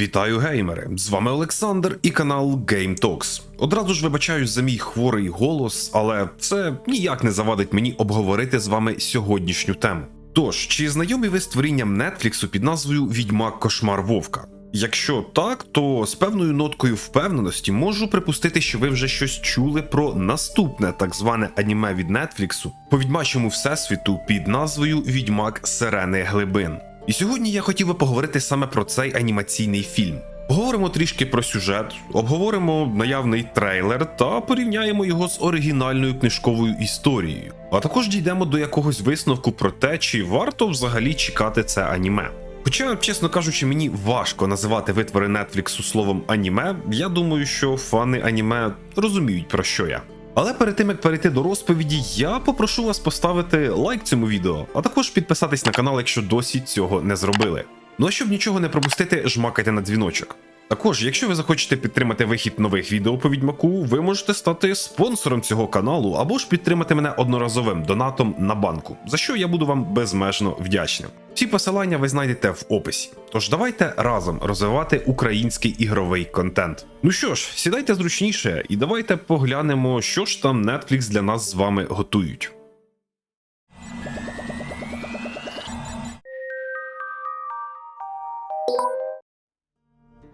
Вітаю геймери! З вами Олександр і канал Game Talks. Одразу ж вибачаюсь за мій хворий голос, але це ніяк не завадить мені обговорити з вами сьогоднішню тему. Тож, чи знайомі ви з творінням Нетфліксу під назвою Відьмак Кошмар Вовка? Якщо так, то з певною ноткою впевненості можу припустити, що ви вже щось чули про наступне так зване аніме від Нетфліксу по відьмачому всесвіту під назвою Відьмак Сирени Глибин. І сьогодні я хотів би поговорити саме про цей анімаційний фільм. Поговоримо трішки про сюжет, обговоримо наявний трейлер та порівняємо його з оригінальною книжковою історією. А також дійдемо до якогось висновку про те, чи варто взагалі чекати це аніме. Хоча, чесно кажучи, мені важко називати витвори Нетфліксу словом аніме, я думаю, що фани аніме розуміють про що я. Але перед тим як перейти до розповіді, я попрошу вас поставити лайк цьому відео, а також підписатись на канал, якщо досі цього не зробили. Ну а щоб нічого не пропустити, жмакайте на дзвіночок. Також, якщо ви захочете підтримати вихід нових відео по відьмаку, ви можете стати спонсором цього каналу або ж підтримати мене одноразовим донатом на банку, за що я буду вам безмежно вдячним. Всі посилання ви знайдете в описі. Тож давайте разом розвивати український ігровий контент. Ну що ж, сідайте зручніше і давайте поглянемо, що ж там Netflix для нас з вами готують.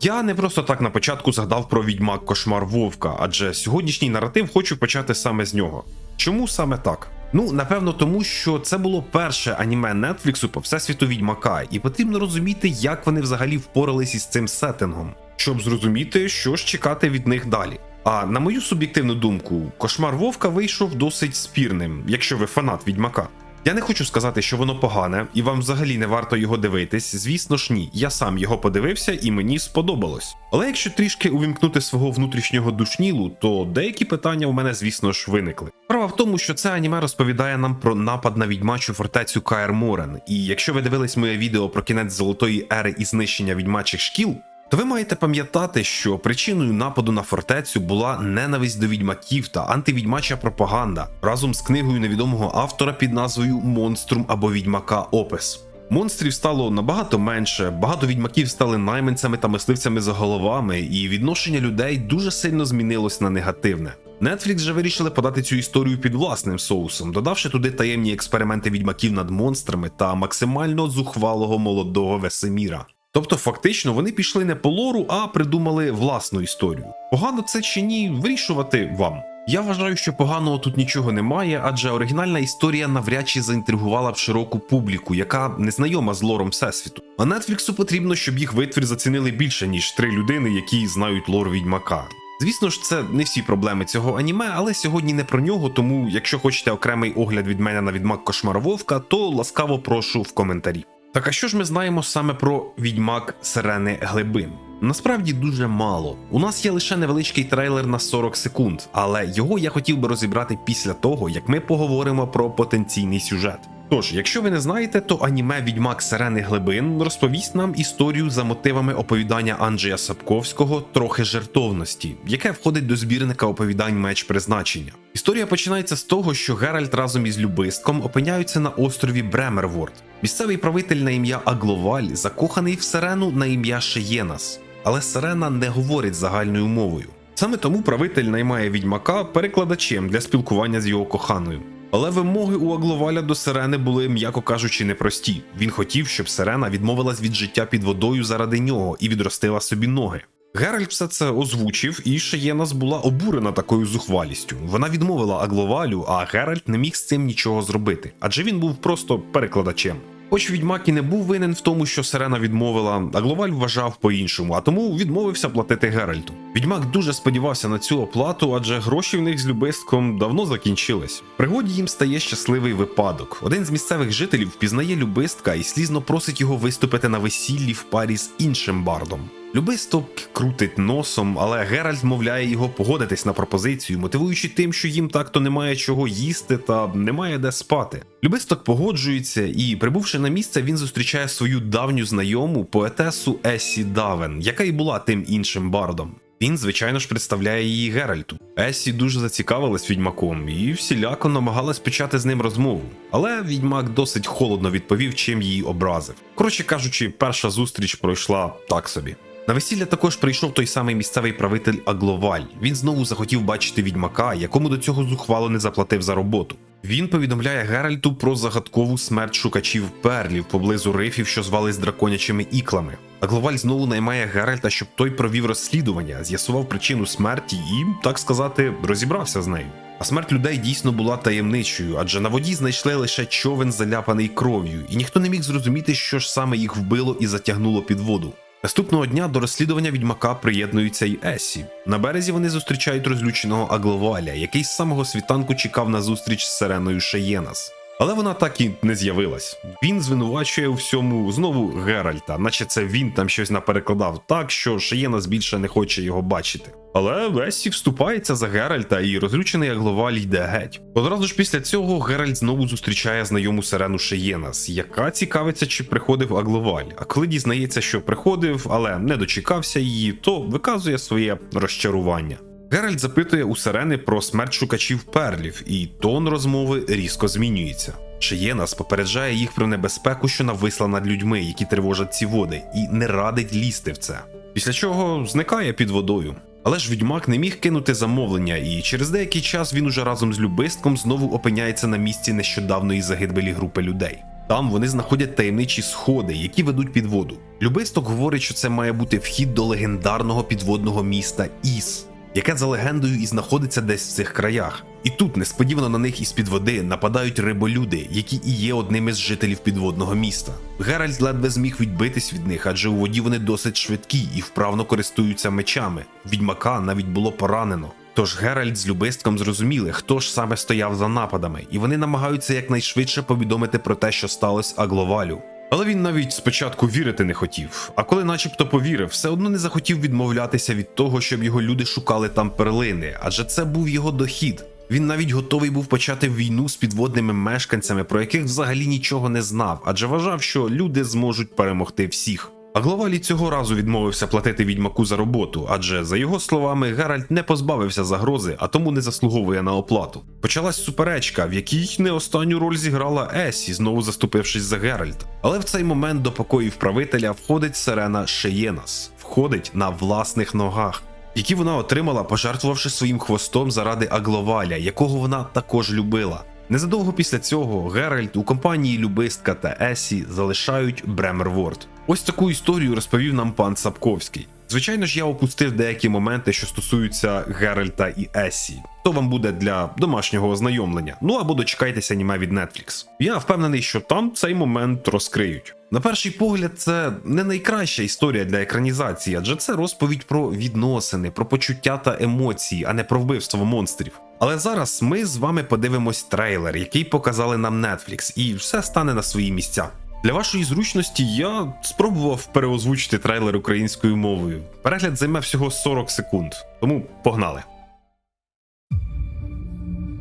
Я не просто так на початку згадав про відьмак Кошмар Вовка, адже сьогоднішній наратив хочу почати саме з нього. Чому саме так? Ну, напевно, тому що це було перше аніме Нетфліксу по всесвіту відьмака, і потрібно розуміти, як вони взагалі впорались із цим сеттингом, щоб зрозуміти, що ж чекати від них далі. А на мою суб'єктивну думку, кошмар Вовка вийшов досить спірним, якщо ви фанат відьмака. Я не хочу сказати, що воно погане, і вам взагалі не варто його дивитись. Звісно ж, ні. Я сам його подивився і мені сподобалось. Але якщо трішки увімкнути свого внутрішнього душнілу, то деякі питання у мене, звісно ж, виникли. Справа в тому, що це аніме розповідає нам про напад на відьмачу фортецю Каер Морен. І якщо ви дивились моє відео про кінець золотої ери і знищення відьмачих шкіл. То ви маєте пам'ятати, що причиною нападу на фортецю була ненависть до відьмаків та антивідьмача пропаганда разом з книгою невідомого автора під назвою Монструм або Відьмака Опис. Монстрів стало набагато менше, багато відьмаків стали найманцями та мисливцями за головами, і відношення людей дуже сильно змінилось на негативне. Netflix же вирішили подати цю історію під власним соусом, додавши туди таємні експерименти відьмаків над монстрами та максимально зухвалого молодого Весеміра. Тобто, фактично, вони пішли не по лору, а придумали власну історію. Погано це чи ні, вирішувати вам. Я вважаю, що поганого тут нічого немає, адже оригінальна історія навряд чи заінтригувала б широку публіку, яка не знайома з лором всесвіту. А Нетфліксу потрібно, щоб їх витвір зацінили більше, ніж три людини, які знають лор відьмака. Звісно ж, це не всі проблеми цього аніме, але сьогодні не про нього. Тому, якщо хочете окремий огляд від мене на відьмак Кошмара Вовка, то ласкаво прошу в коментарі. Так а що ж ми знаємо саме про відьмак Сирени Глибин? Насправді дуже мало. У нас є лише невеличкий трейлер на 40 секунд, але його я хотів би розібрати після того, як ми поговоримо про потенційний сюжет. Тож, якщо ви не знаєте, то аніме Відьмак Сирени Глибин розповість нам історію за мотивами оповідання Анджея Сапковського Трохи жертовності, яке входить до збірника оповідань Меч призначення. Історія починається з того, що Геральт разом із Любистком опиняються на острові Бремерворд. Місцевий правитель на ім'я Агловаль закоханий в Сирену на ім'я Шеєнас, але Сирена не говорить загальною мовою. Саме тому правитель наймає відьмака перекладачем для спілкування з його коханою. Але вимоги у Агловаля до Сирени були, м'яко кажучи, непрості. Він хотів, щоб Сирена відмовилась від життя під водою заради нього і відростила собі ноги. Геральт все це озвучив, і Шеєнас була обурена такою зухвалістю. Вона відмовила Агловалю, а Геральт не міг з цим нічого зробити, адже він був просто перекладачем. Хоч відьмак і не був винен в тому, що Сирена відмовила, а Гловаль вважав по-іншому, а тому відмовився платити Геральту. Відьмак дуже сподівався на цю оплату, адже гроші в них з любистком давно закінчились. Пригоді їм стає щасливий випадок. Один з місцевих жителів впізнає любистка і слізно просить його виступити на весіллі в парі з іншим бардом. Любисток крутить носом, але Геральт вмовляє його погодитись на пропозицію, мотивуючи тим, що їм так-то немає чого їсти та немає де спати. Любисток погоджується, і, прибувши на місце, він зустрічає свою давню знайому поетесу Есі Давен, яка й була тим іншим бардом. Він, звичайно ж, представляє її Геральту. Есі дуже зацікавилась відьмаком і всіляко намагалась почати з ним розмову. Але відьмак досить холодно відповів, чим її образив. Коротше кажучи, перша зустріч пройшла так собі. На весілля також прийшов той самий місцевий правитель Агловаль. Він знову захотів бачити відьмака, якому до цього зухвало не заплатив за роботу. Він повідомляє Геральту про загадкову смерть шукачів перлів поблизу рифів, що звались драконячими іклами. Агловаль знову наймає Геральта, щоб той провів розслідування, з'ясував причину смерті і, так сказати, розібрався з нею. А смерть людей дійсно була таємничою, адже на воді знайшли лише човен, заляпаний кров'ю, і ніхто не міг зрозуміти, що ж саме їх вбило і затягнуло під воду. Наступного дня до розслідування відьмака приєднуються й Есі. На березі вони зустрічають розлюченого Агловаля, який з самого світанку чекав на зустріч з Сиреною Шеєнас. Але вона так і не з'явилась. Він звинувачує у всьому знову Геральта, наче це він там щось наперекладав так, що Шеєнас більше не хоче його бачити. Але Весі вступається за Геральта, і розлючений Агловаль йде геть. Одразу ж після цього Геральт знову зустрічає знайому сирену Шеєнас, яка цікавиться, чи приходив Агловаль. А коли дізнається, що приходив, але не дочекався її, то виказує своє розчарування. Геральт запитує у сирени про смерть шукачів перлів, і тон розмови різко змінюється. Шиєнас попереджає їх про небезпеку, що нависла над людьми, які тривожать ці води, і не радить лізти в це. Після чого зникає під водою. Але ж відьмак не міг кинути замовлення, і через деякий час він уже разом з любистком знову опиняється на місці нещодавної загибелі групи людей. Там вони знаходять таємничі сходи, які ведуть під воду. Любисток говорить, що це має бути вхід до легендарного підводного міста Іс, яке за легендою і знаходиться десь в цих краях. І тут несподівано на них із під води нападають риболюди, які і є одним із жителів підводного міста. Геральт ледве зміг відбитись від них, адже у воді вони досить швидкі і вправно користуються мечами. Відьмака навіть було поранено. Тож Геральт з любистком зрозуміли, хто ж саме стояв за нападами, і вони намагаються якнайшвидше повідомити про те, що сталося Агловалю. Але він навіть спочатку вірити не хотів, а коли начебто повірив, все одно не захотів відмовлятися від того, щоб його люди шукали там перлини, адже це був його дохід. Він навіть готовий був почати війну з підводними мешканцями, про яких взагалі нічого не знав, адже вважав, що люди зможуть перемогти всіх. А главалі цього разу відмовився платити відьмаку за роботу, адже, за його словами, Геральт не позбавився загрози, а тому не заслуговує на оплату. Почалась суперечка, в якій не останню роль зіграла Есі, знову заступившись за Геральт. Але в цей момент до покоїв правителя входить сирена Шеєнас, входить на власних ногах. Які вона отримала, пожертвувавши своїм хвостом заради Агловаля, якого вона також любила. Незадовго після цього Геральт у компанії Любистка та Есі залишають Бремерворд. Ось таку історію розповів нам пан Сапковський. Звичайно ж, я опустив деякі моменти, що стосуються Геральта і Есі. То вам буде для домашнього ознайомлення. Ну або дочекайтеся аніме від Netflix. Я впевнений, що там цей момент розкриють. На перший погляд, це не найкраща історія для екранізації, адже це розповідь про відносини, про почуття та емоції, а не про вбивство монстрів. Але зараз ми з вами подивимось трейлер, який показали нам Netflix, і все стане на свої місця. Для вашої зручності я спробував переозвучити трейлер українською мовою. Перегляд займе всього 40 секунд, тому погнали.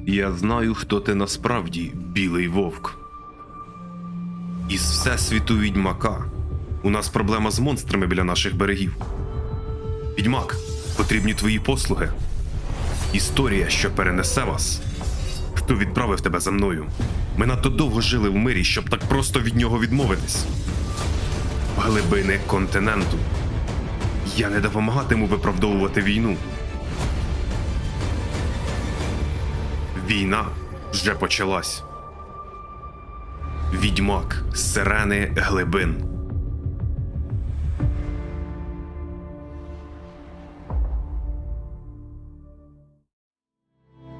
Я знаю, хто ти насправді, білий вовк. Із всесвіту відьмака. У нас проблема з монстрами біля наших берегів. Відьмак, потрібні твої послуги. Історія, що перенесе вас. Хто відправив тебе за мною? Ми надто довго жили в мирі, щоб так просто від нього відмовитись. Глибини континенту. Я не допомагатиму виправдовувати війну. Війна вже почалась. Відьмак, сирени глибин.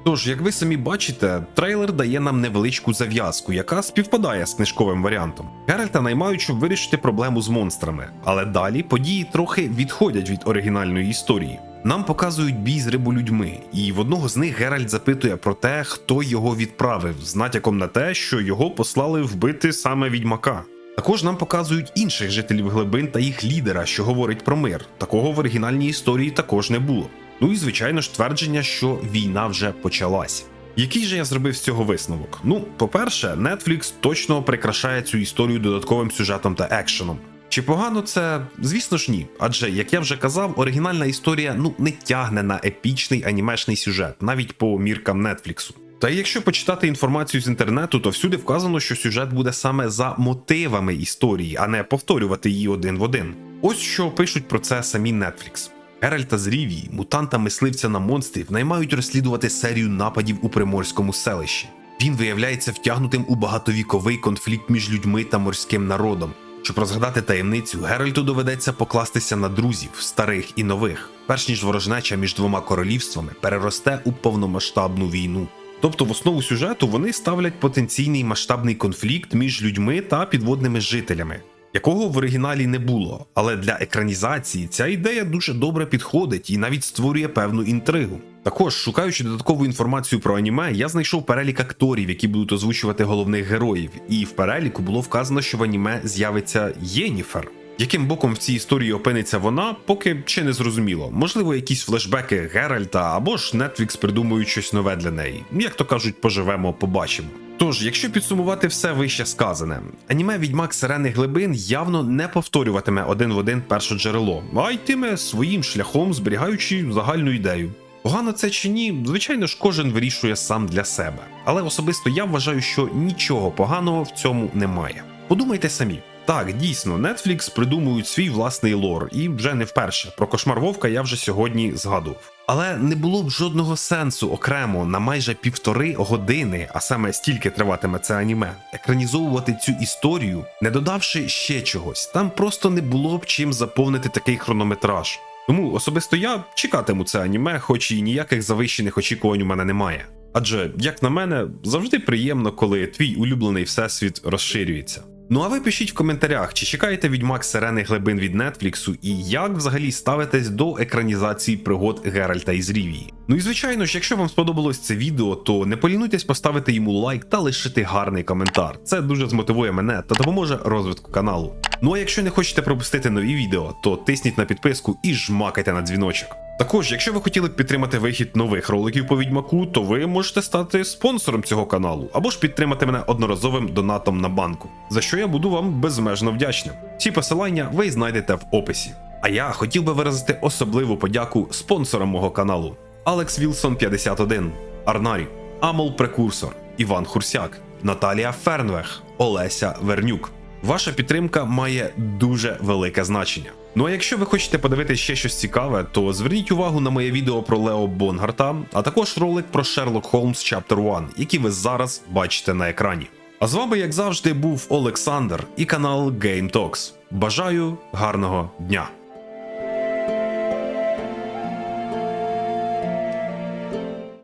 Тож, як ви самі бачите, трейлер дає нам невеличку зав'язку, яка співпадає з книжковим варіантом. Геральта наймають, щоб вирішити проблему з монстрами, але далі події трохи відходять від оригінальної історії. Нам показують бій з риболюдьми, і в одного з них Геральт запитує про те, хто його відправив, з натяком на те, що його послали вбити саме відьмака. Також нам показують інших жителів глибин та їх лідера, що говорить про мир. Такого в оригінальній історії також не було. Ну і звичайно ж твердження, що війна вже почалась. Який же я зробив з цього висновок? Ну, по-перше, Netflix точно прикрашає цю історію додатковим сюжетом та екшеном. Чи погано це? Звісно ж ні. Адже, як я вже казав, оригінальна історія ну не тягне на епічний анімешний сюжет, навіть по міркам Нетфліксу. Та якщо почитати інформацію з інтернету, то всюди вказано, що сюжет буде саме за мотивами історії, а не повторювати її один в один. Ось що пишуть про це самі Netflix. Геральта з Рівії, мутанта мисливця на монстрів, наймають розслідувати серію нападів у приморському селищі. Він виявляється втягнутим у багатовіковий конфлікт між людьми та морським народом. Щоб розгадати таємницю, Геральту доведеться покластися на друзів, старих і нових, перш ніж ворожнеча між двома королівствами переросте у повномасштабну війну. Тобто в основу сюжету вони ставлять потенційний масштабний конфлікт між людьми та підводними жителями, якого в оригіналі не було. Але для екранізації ця ідея дуже добре підходить і навіть створює певну інтригу. Також, шукаючи додаткову інформацію про аніме, я знайшов перелік акторів, які будуть озвучувати головних героїв, і в переліку було вказано, що в аніме з'явиться Єніфер. Яким боком в цій історії опиниться вона, поки ще не зрозуміло. Можливо, якісь флешбеки Геральта або ж Netflix придумують щось нове для неї. Як то кажуть, поживемо, побачимо. Тож, якщо підсумувати все вище сказане, аніме Відьмак Сирени Глибин явно не повторюватиме один в один перше джерело, а йтиме своїм шляхом, зберігаючи загальну ідею. Погано це чи ні, звичайно ж, кожен вирішує сам для себе. Але особисто я вважаю, що нічого поганого в цьому немає. Подумайте самі. Так, дійсно, Netflix придумують свій власний лор, і вже не вперше. Про кошмар Вовка я вже сьогодні згадував. Але не було б жодного сенсу окремо на майже півтори години, а саме стільки триватиме це аніме, екранізовувати цю історію, не додавши ще чогось. Там просто не було б чим заповнити такий хронометраж. Тому особисто я чекатиму це аніме, хоч і ніяких завищених очікувань у мене немає. Адже, як на мене, завжди приємно, коли твій улюблений всесвіт розширюється. Ну а ви пишіть в коментарях, чи чекаєте відьмак сирени глибин від Нетфліксу і як взагалі ставитесь до екранізації пригод Геральта із Рівії. Ну і звичайно ж, якщо вам сподобалось це відео, то не полінуйтесь поставити йому лайк та лишити гарний коментар. Це дуже змотивує мене та допоможе розвитку каналу. Ну а якщо не хочете пропустити нові відео, то тисніть на підписку і жмакайте на дзвіночок. Також, якщо ви хотіли б підтримати вихід нових роликів по відьмаку, то ви можете стати спонсором цього каналу або ж підтримати мене одноразовим донатом на банку, за що я буду вам безмежно вдячним. Всі посилання ви знайдете в описі. А я хотів би виразити особливу подяку спонсорам мого каналу: Алекс Вілсон 51, Арнарі, Амол Прекурсор, Іван Хурсяк, Наталія Фернвех, Олеся Вернюк. Ваша підтримка має дуже велике значення. Ну а якщо ви хочете подивитися ще щось цікаве, то зверніть увагу на моє відео про Лео Бонгарта, а також ролик про Sherlock Holmes Chapter 1, який ви зараз бачите на екрані. А з вами, як завжди, був Олександр і канал Game Talks. Бажаю гарного дня!